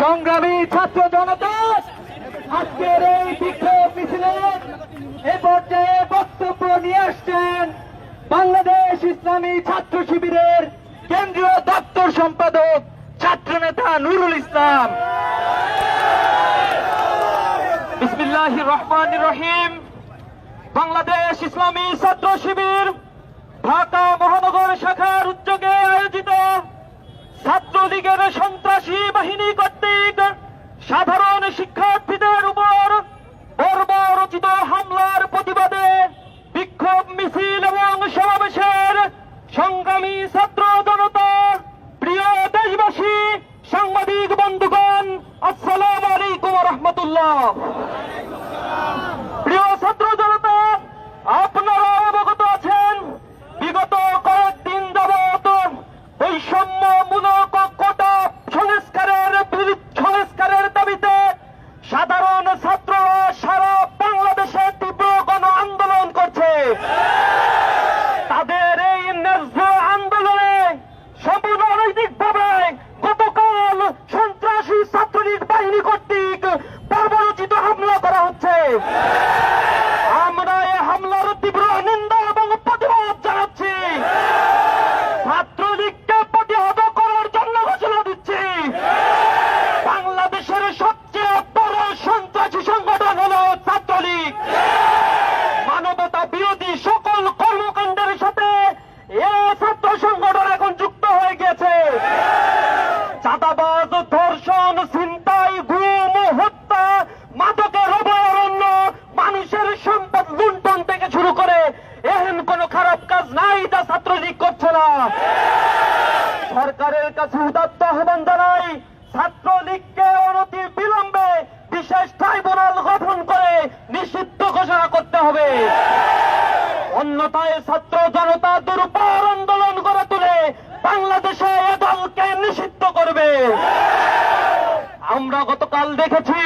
সংগ্রামী ছাত্র জনতা, আজকের এই বিক্ষোভ মিছিলে এ পর্যায়ে বক্তব্য নিয়ে আসছেন বাংলাদেশ ইসলামী ছাত্র শিবিরের কেন্দ্রীয় দপ্তর সম্পাদক ছাত্রনেতা নুরুল ইসলাম। রহমান রহিম। বাংলাদেশ ইসলামী ছাত্র শিবির ঢাকা মহানগর শাখার উদ্যোগে আয়োজিত ছাত্রলীগের সন্ত্রাসী বাহিনী কর্তৃক সাধারণ শিক্ষার্থীদের উপর বর্বরচিত হামলার প্রতিবাদে বিক্ষোভ মিছিল এবং সমাবেশের সংগ্রামী ছাত্র জনতা অনৈতিকভাবে গতকাল সন্ত্রাসী ছাত্রলীগ বাহিনী কর্তৃক হামলা করা হচ্ছে। আমরা এই হামলার তীব্র নিন্দা এবং প্রতিবাদ জানাচ্ছি। ছাত্রলীগকে প্রতিহত করার জন্য ঘোষণা দিচ্ছি। বাংলাদেশের সবচেয়ে বড় সন্ত্রাসী সংগঠন হল ছাত্রলীগ। কাজ নাই যা ছাত্রলীগ করছে না। সরকারের কাছে উদাত্ত আহ্বান জানাই, ছাত্রলীগকে অনতি বিলম্বে বিশেষ ট্রাইব্যুনাল গঠন করে নিষিদ্ধ ঘোষণা করতে হবে। অন্যথায় ছাত্র জনতা দুর্বার আন্দোলন করে তুলে বাংলাদেশে এ দলকে নিষিদ্ধ করবে। আমরা গতকাল দেখেছি,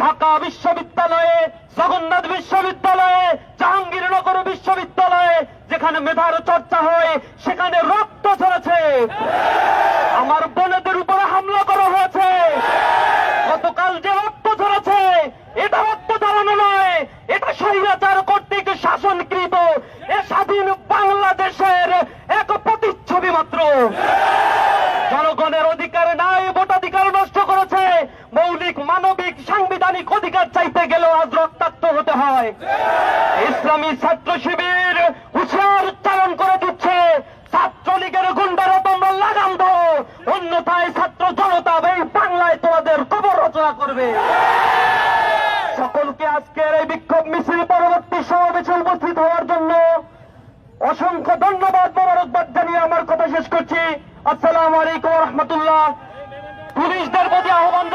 ঢাকা বিশ্ববিদ্যালয়ে, জগন্নাথ বিশ্ববিদ্যালয়ে, জাহাঙ্গীরনগর বিশ্ববিদ্যালয়ে যেখানে মেধার চর্চা হয়, সেখানে রক্ত ঝরেছে। আমার বোনেদের উপরে হামলা করা হয়েছে। গতকাল যে রক্ত ঝরেছে, এটা রক্ত ঝরানো নয়, এটা স্বৈরাচার কর্তৃক শাসনকৃত এ স্বাধীন বাংলাদেশের এক প্রতিচ্ছবি মাত্র। জনগণের অধিকার নাই, ভোটাধিকার নষ্ট করেছে। মৌলিক, মানবিক, সাংবিধানিক অধিকার চাইতে গেলেও আজ রক্তাক্ত হতে হয়। ইসলামী ছাত্র শিবির, হুঁশিয়ার উচ্চারণ করে দিচ্ছে ছাত্রলীগের গুন্ডারা তোমরা লাগাম দাও অন্যথায় ছাত্র জনতা এই বাংলায় তোমাদের কবর রচনা করবে সকলকে আজকের এই বিক্ষোভ মিছিল পরবর্তী সমাবেশে উপস্থিত হওয়ার জন্য অসংখ্য ধন্যবাদ মোবারকবাদ জানিয়ে আমার কথা শেষ করছি। আসসালাম আলাইকুম রহমতুল্লাহ। পুলিশদের প্রতি আহ্বান